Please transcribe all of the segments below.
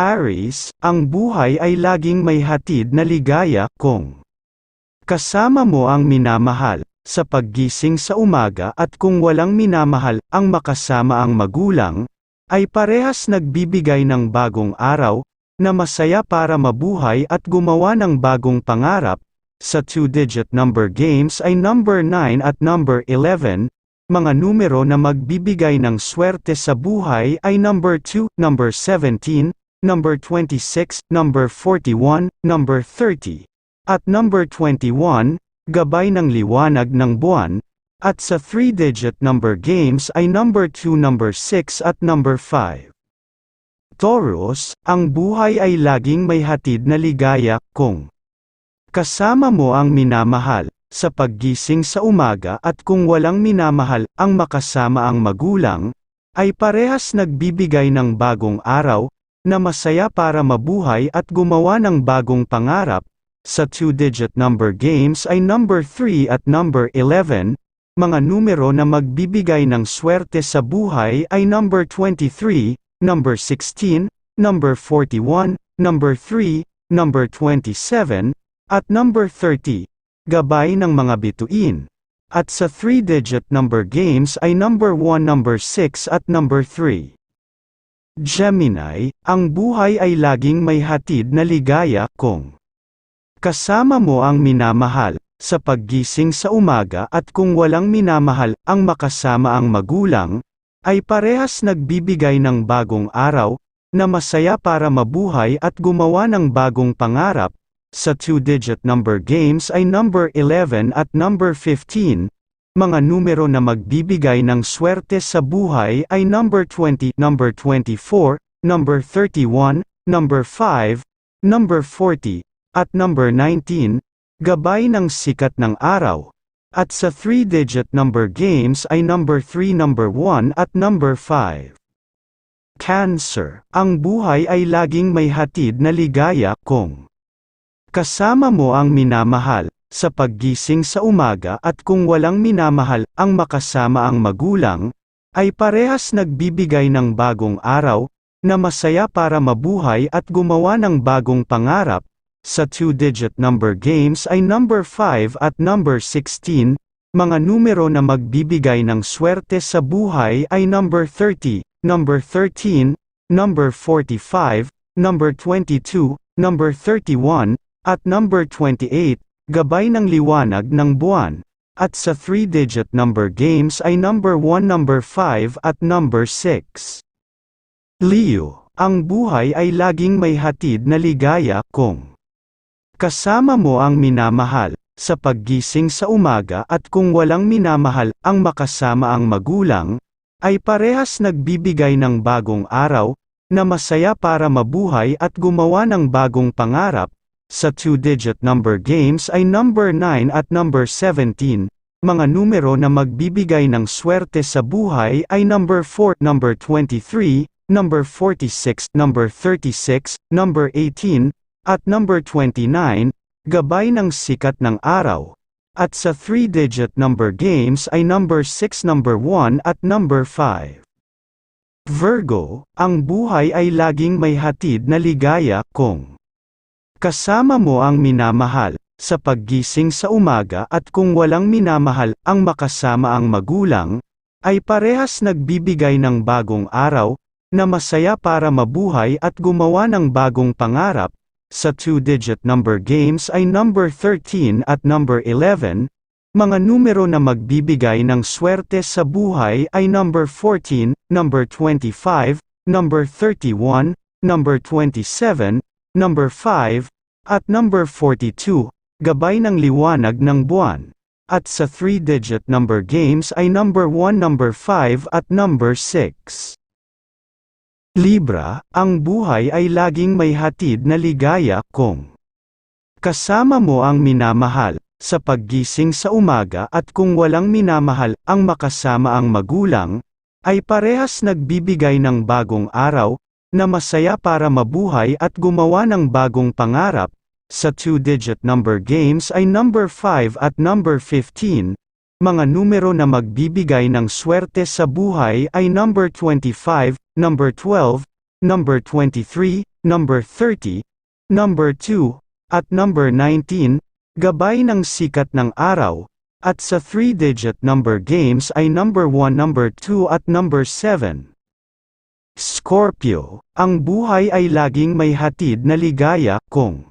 Aries, ang buhay ay laging may hatid na ligaya kung kasama mo ang minamahal sa paggising sa umaga at kung walang minamahal ang makasama ang magulang, ay parehas nagbibigay ng bagong araw na masaya para mabuhay at gumawa ng bagong pangarap. Sa two-digit number games ay number 9 at number 11, mga numero na magbibigay ng swerte sa buhay ay number 2, number 17, number 26, number 41, number 30, at number 21, gabay ng liwanag ng buwan, at sa 3-digit number games ay number 2, number 6 at number 5. Taurus, ang buhay ay laging may hatid na ligaya kung kasama mo ang minamahal sa paggising sa umaga at kung walang minamahal ang makasama ang magulang, ay parehas nagbibigay ng bagong araw na masaya para mabuhay at gumawa ng bagong pangarap. Sa two-digit number games ay number 3 at number 11, mga numero na magbibigay ng swerte sa buhay ay number 23, number 16, number 41, number 3, number 27, at number 30, gabay ng mga bituin. At sa 3-digit number games ay number 1, number 6 at number 3. Gemini, ang buhay ay laging may hatid na ligaya kung kasama mo ang minamahal sa paggising sa umaga at kung walang minamahal ang makasama ang magulang, ay parehas nagbibigay ng bagong araw, na masaya para mabuhay at gumawa ng bagong pangarap. Sa two-digit number games ay number 11 at number 15, mga numero na magbibigay ng swerte sa buhay ay number 20, number 24, number 31, number 5, number 40, at number 19, gabay ng sikat ng araw. At sa 3-digit number games ay number 3, number 1 at number 5. Cancer, ang buhay ay laging may hatid na ligaya kung kasama mo ang minamahal sa paggising sa umaga at kung walang minamahal ang makasama ang magulang, ay parehas nagbibigay ng bagong araw na masaya para mabuhay at gumawa ng bagong pangarap. Sa two-digit number games ay number 5 at number 16, mga numero na magbibigay ng swerte sa buhay ay number 30, number 13, number 45, number 22, number 31, at number 28, gabay ng liwanag ng buwan. At sa 3-digit number games ay number 1, number 5 at number 6. Leo, ang buhay ay laging may hatid na ligaya kung Kasama mo ang minamahal, sa paggising sa umaga at kung walang minamahal, ang makasama ang magulang, ay parehas nagbibigay ng bagong araw, na masaya para mabuhay at gumawa ng bagong pangarap, sa two-digit number games ay number 9 at number 17, mga numero na magbibigay ng swerte sa buhay ay number 4, number 23, number 46, number 36, number 18, at number 29, gabay ng sikat ng araw. At sa 3-digit number games ay number 6, number 1 at number 5. Virgo, ang buhay ay laging may hatid na ligaya kung kasama mo ang minamahal sa paggising sa umaga at kung walang minamahal ang makasama ang magulang, ay parehas nagbibigay ng bagong araw na masaya para mabuhay at gumawa ng bagong pangarap, sa two-digit number games ay number 13 at number 11, mga numero na magbibigay ng swerte sa buhay ay number 14, number 25, number 31, number 27, number 5, at number 42, gabay ng liwanag ng buwan. At sa 3-digit number games ay number 1, number 5 at number 6. Libra, ang buhay ay laging may hatid na ligaya kung kasama mo ang minamahal sa paggising sa umaga at kung walang minamahal ang makasama ang magulang, ay parehas nagbibigay ng bagong araw na masaya para mabuhay at gumawa ng bagong pangarap. Sa two-digit number games ay number 5 at number 15, mga numero na magbibigay ng swerte sa buhay ay number 25, number 12, number 23, number 30, number 2, at number 19, gabay ng sikat ng araw, at sa 3-digit number games ay number 1, number 2 at number 7. Scorpio, ang buhay ay laging may hatid na ligaya kung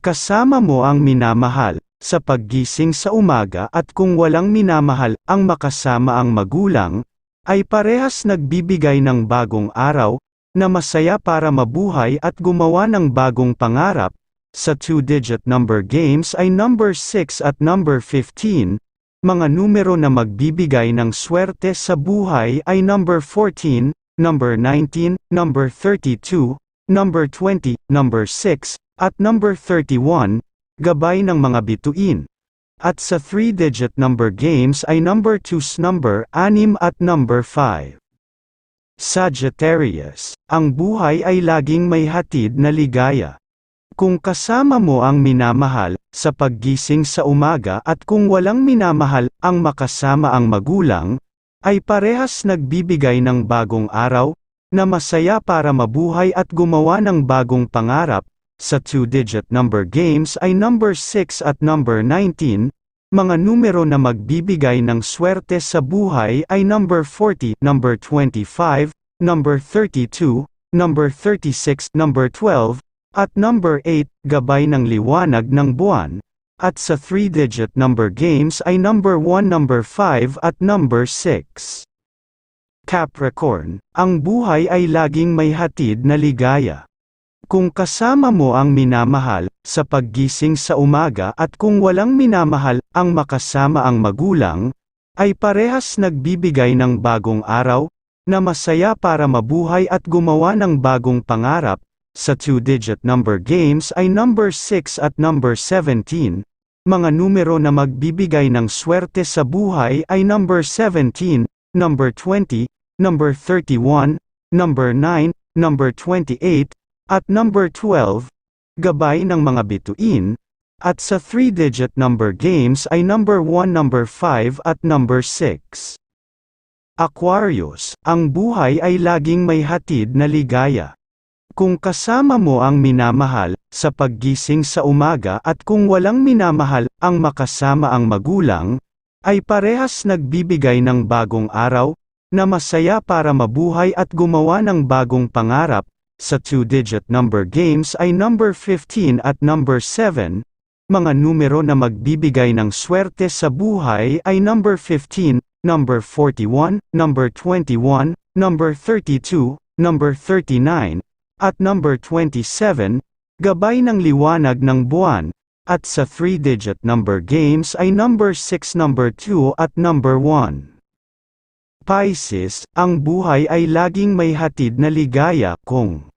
kasama mo ang minamahal sa paggising sa umaga at kung walang minamahal ang makasama ang magulang, ay parehas nagbibigay ng bagong araw na masaya para mabuhay at gumawa ng bagong pangarap. Sa two-digit number games ay number 6 at number 15, mga numero na magbibigay ng swerte sa buhay ay number 14, number 19, number 32, number 20, number 6, at number 31, gabay ng mga bituin. At sa 3-digit number games ay number 2's number 6 at number 5. Sagittarius, ang buhay ay laging may hatid na ligaya. Kung kasama mo ang minamahal, sa paggising sa umaga at kung walang minamahal, ang makasama ang magulang, ay parehas nagbibigay ng bagong araw, na masaya para mabuhay at gumawa ng bagong pangarap, sa two-digit number games ay number 6 at number 19, mga numero na magbibigay ng swerte sa buhay ay number 40, number 25, number 32, number 36, number 12, at number 8, gabay ng liwanag ng buwan, at sa 3-digit number games ay number 1, number 5 at number 6. Capricorn, ang buhay ay laging may hatid na ligaya. Kung kasama mo ang minamahal, sa paggising sa umaga at kung walang minamahal, ang makasama ang magulang, ay parehas nagbibigay ng bagong araw, na masaya para mabuhay at gumawa ng bagong pangarap, sa two-digit number games ay number 6 at number 17. Mga numero na magbibigay ng swerte sa buhay ay number 17, number 20, number 31, number 9, number 28, at number 12. Gabay ng mga bituin. At sa 3-digit number games ay number 1, number 5 at number 6. Aquarius, ang buhay ay laging may hatid na ligaya. Kung kasama mo ang minamahal, sa paggising sa umaga at kung walang minamahal, ang makasama ang magulang, ay parehas nagbibigay ng bagong araw, na masaya para mabuhay at gumawa ng bagong pangarap, sa two-digit number games ay number 15 at number 7, mga numero na magbibigay ng swerte sa buhay ay number 15, number 41, number 21, number 32, number 39, at number 27, gabay ng liwanag ng buwan, at sa 3-digit number games ay number 6, number 2 at number 1. Pisces, ang buhay ay laging may hatid na ligaya kung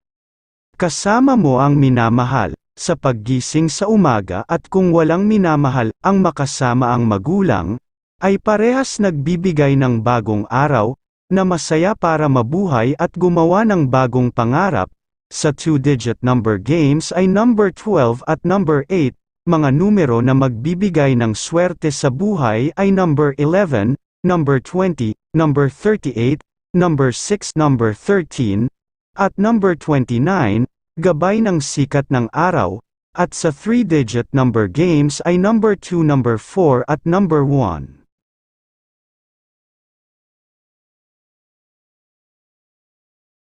kasama mo ang minamahal, sa paggising sa umaga at kung walang minamahal, ang makasama ang magulang, ay parehas nagbibigay ng bagong araw, na masaya para mabuhay at gumawa ng bagong pangarap, sa two-digit number games ay number 12 at number 8, mga numero na magbibigay ng swerte sa buhay ay number 11, number 20, number 38, number 6, number 13, at number 29, gabay ng sikat ng araw, at sa three-digit number games ay number 2, number 4 at number 1.